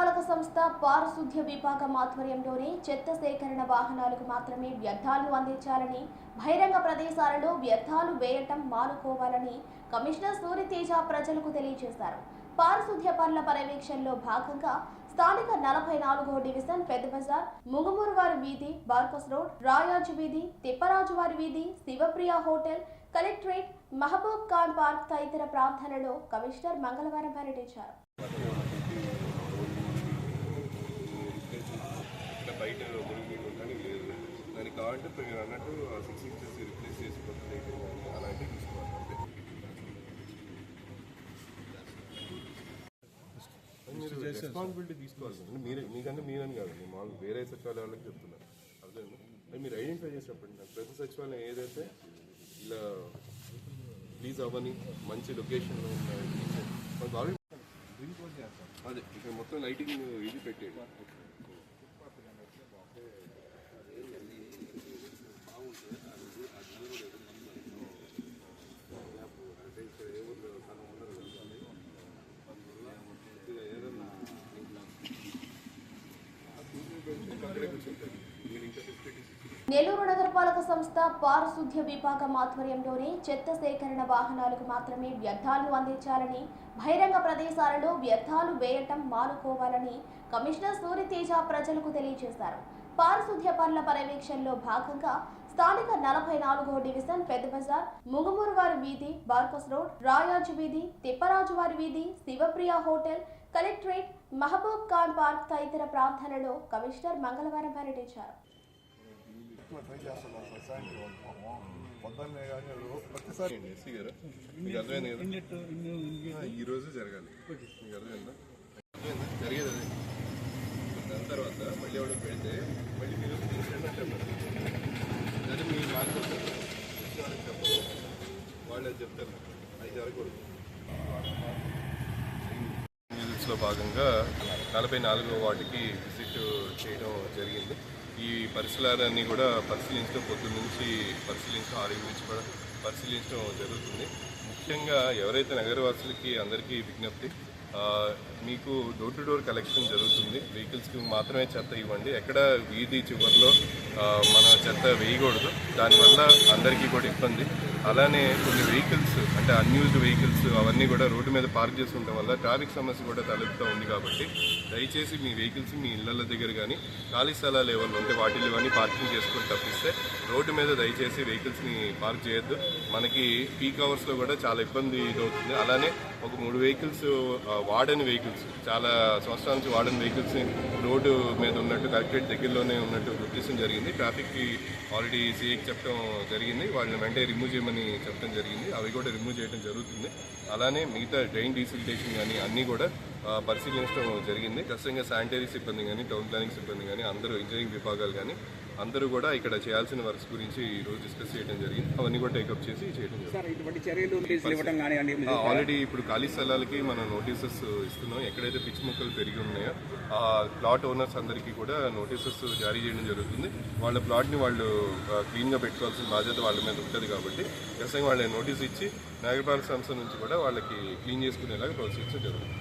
నగరపాలక సంస్థ పారిశుద్ధ్య విభాగం ఆధ్వర్యంలోనే చెత్త సేకరణ వాహనాలకు మాత్రమే వ్యర్థాలను అందించాలని బహిరంగ ప్రదేశాలలో వ్యర్థాలు వేయటం మానుకోవాలని కమిషనర్ సూర్యతేజ ప్రజలకు తెలియజేశారు. పారిశుద్ధ్య పనుల పర్యవేక్షణలో భాగంగా స్థానిక నలభై నాలుగో డివిజన్ పెద్ద బజార్ ముంగమూరువారి వీధి బార్కస్ రోడ్ రాయాజు వీధి తిప్పరాజువారి వీధి Shivapriya hotel collectorate Mahaboob Khan park తదితర ప్రాంతాలలో కమిషనర్ మంగళవారం పర్యటించారు ఇప్పుడు మీరు అన్నట్టు సిక్స్ ఇంచెస్ రిప్లేస్ కానీ అలాంటివి తీసుకోవాలి మీరు రెస్పాన్సిబిలిటీ తీసుకోవాలి అంటే మీరు మీకంటే మీరని కాదు నేను మామూలు వేరే సచివాలయ వాళ్ళకి చెప్తున్నారు. అర్థం అది మీరు ఐడెంటిఫై చేసినప్పుడు నాకు ప్రతి సచివాలయం ఏదైతే ఇలా ప్లీజ్ అవ్వని మంచి లొకేషన్లో ఉన్న మనకు ఆల్రెడీ అదే ఇక్కడ మొత్తం లైటింగ్ ఇది పెట్టేది నెల్లూరు నగరపాలక సంస్థ పారిశుద్ధ్య విభాగం ఆధ్వర్యంలోనే చెత్త సేకరణ వాహనాలకు మాత్రమే వ్యర్థాలను అందించాలని బహిరంగ ప్రదేశాలలో వ్యర్థాలు వేయటం మానుకోవాలని కమిషనర్ సూర్యతేజ ప్రజలకు తెలియజేశారు. పారిశుద్ధ్య పనుల పర్యవేక్షణలో భాగంగా స్థానిక నలభై నాలుగో డివిజన్ పెద్ద బజార్ ముంగమూరువారి వీధి బార్కస్ రోడ్ రాయాజు వీధి తిప్పరాజువారి వీధి Shivapriya hotel collectorate Mahaboob Khan park తదితర ప్రాంతాలలో కమిషనర్ మంగళవారం పర్యటించారు జరగాలి? జరిగేది దాని తర్వాత మళ్ళీ పెడితే మళ్ళీ మీరు తీసుకెళ్ళి చెప్పారు అదే చెప్తారు అది జరగకూడదు భాగంగా నలభై నాలుగో వాటికి విజిట్ చేయడం జరిగింది. ఈ పరిసరాలన్నీ కూడా పరిశీలించడం పొద్దున్న నుంచి పరిశీలించడం ఆరోగ్య నుంచి కూడా పరిశీలించడం జరుగుతుంది. ముఖ్యంగా ఎవరైతే నగరవాసులకి అందరికీ విజ్ఞప్తి మీకు డోర్ టు డోర్ కలెక్షన్ జరుగుతుంది. వెహికల్స్కి మాత్రమే చెత్త ఇవ్వండి. ఎక్కడ వీధి చివరిలో మన చెత్త వేయకూడదు. దానివల్ల అందరికీ కూడా ఇబ్బంది. అలానే కొన్ని వెహికల్స్ అంటే అన్యూజ్డ్ వెహికల్స్ అవన్నీ కూడా రోడ్డు మీద పార్క్ చేసి ఉండటం వల్ల ట్రాఫిక్ సమస్య కూడా తలెత్తుతూ ఉంది కాబట్టి దయచేసి మీ వెహికల్స్ మీ ఇళ్ళ దగ్గర కానీ ఖాళీ స్థలాలు ఏమైనా ఉంటే వాటిల్లో ఇవన్నీ పార్కింగ్ చేసుకొని తప్పిస్తే రోడ్డు మీద దయచేసి వెహికల్స్ని పార్క్ చేయొద్దు. మనకి పీక్ అవర్స్లో కూడా చాలా ఇబ్బంది అవుతుంది అలానే ఒక మూడు వెహికల్స్ వాడని వెహికల్స్ చాలా సంవత్సరాల నుంచి వాడని వెహికల్స్ రోడ్డు మీద ఉన్నట్టు కలెక్టరేట్ దగ్గరలోనే ఉన్నట్టు గుర్తించడం జరిగింది. ట్రాఫిక్కి ఆల్రెడీ సీఏకి చెప్పడం జరిగింది. వాళ్ళని వెంటనే రిమూవ్ చేయమని చెప్పడం జరిగింది. అవి కూడా రిమూవ్ చేయడం జరుగుతుంది. అలానే మిగతా డ్రైన్ డీసిల్టేషన్ కానీ అన్నీ కూడా పరిశీలించడం జరిగింది. ఖచ్చితంగా శానిటరీ సిబ్బంది కానీ టౌన్ ప్లానింగ్ సిబ్బంది కానీ అందరూ ఇంజనీరింగ్ విభాగాలు కానీ అందరూ కూడా ఇక్కడ చేయాల్సిన వర్క్స్ గురించి ఈ రోజు డిస్కస్ చేయడం జరిగింది. అవన్నీ కూడా టేకప్ చేసి చేయడం జరిగింది. ఆల్రెడీ ఇప్పుడు ఖాళీ స్థలాలకి మనం నోటీసెస్ ఇస్తున్నాం. ఎక్కడైతే పిచ్చి మొక్కలు పెరిగి ఉన్నాయో ఆ ప్లాట్ ఓనర్స్ అందరికీ కూడా నోటీసెస్ జారీ చేయడం జరుగుతుంది. వాళ్ళ ప్లాట్ని వాళ్ళు క్లీన్గా పెట్టుకోవాల్సిన బాధ్యత వాళ్ళ మీద ఉంటుంది కాబట్టి ఖచ్చితంగా వాళ్ళని నోటీస్ ఇచ్చి నగరపాలక సంస్థ నుంచి కూడా వాళ్ళకి క్లీన్ చేసుకునేలాగా ప్రోత్సహించడం జరుగుతుంది.